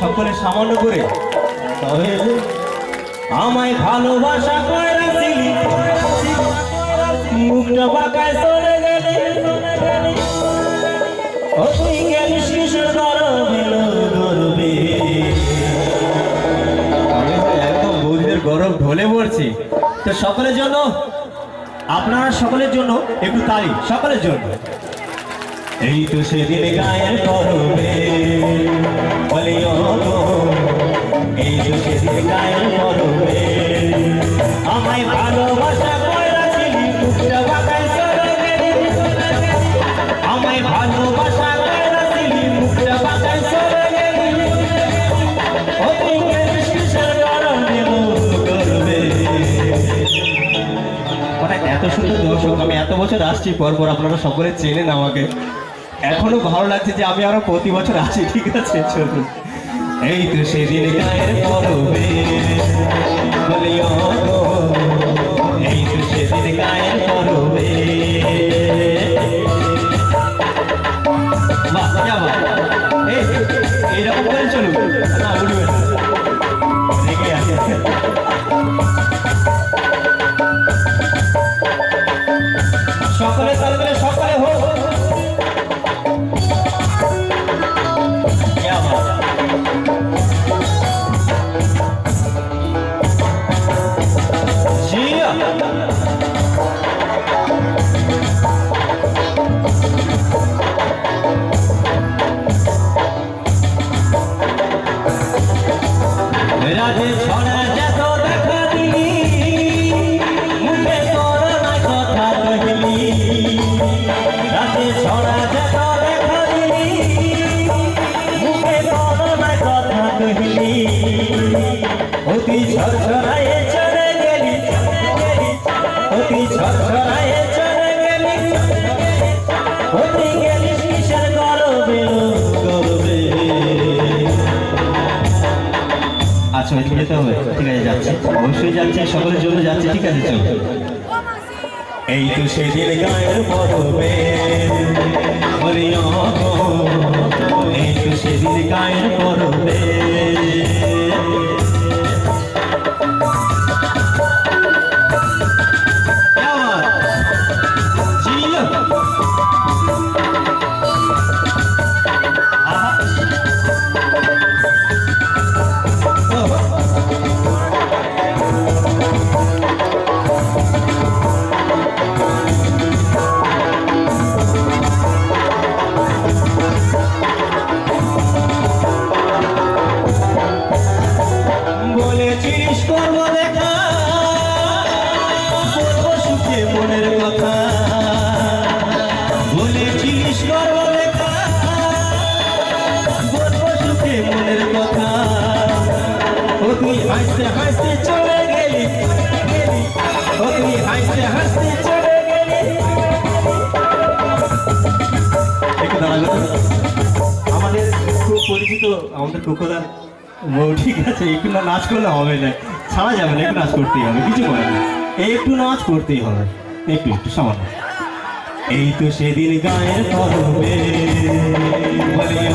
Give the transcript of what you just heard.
সকলে সামান্য করে। তবে আমায় ভালোবাসা গরম ঢলে পড়ছি। তো সকলের জন্য, আপনারা সকলের জন্য একটু তালি, সকলের জন্য। এই তো সেদিন গায়ের করবে বলিও এই তো সেদিন গায়ের করবে আমায় ভালোবাসা আমায় ভালোবাসা এত সুন্দর দর্শক, আমি এত বছর আসছি পর পর আপনারা সকলে চেনেন আমাকে। এখনও ভালো লাগছে যে আমি আরও প্রতি বছর আছি, ঠিক আছে এই তো সেদিন গায়ের পরবে এই তো সেদিন গায়ের পরবে। এইরকম করে চলুন। না অতি ঝরঝরায়ে চলে গেলি, অতি ঝরঝরায়ে চলে গেলি, অতি গেলি কিসের গরবে গরবে আচ্ছা ওই যেতে হবে, ঠিক আছে, যাচ্ছি। অবশ্যই যাচ্ছি, সকলের জন্য যাচ্ছি, ঠিক আছে, চল। এই তো সেদিন গায়ের পরবে হরিয় এই তো সেদিন গায়ের পরবে। তুই হাসতে হাসতে চলে গেলি। ও হাসতে হাসতে চলে গেলি। আমাদের খুব পরিচিত, আমাদের কোকোদার বউ ঠিক আছে, একটু না নাচ করলে হবে না। ছাড়া যাবে না, একটু নাচ করতেই হবে, কিছু করে না একটু নাচ করতেই হবে। একটু একটু, সামান্য। এই তো সেদিন গায়ের পরবে বলিও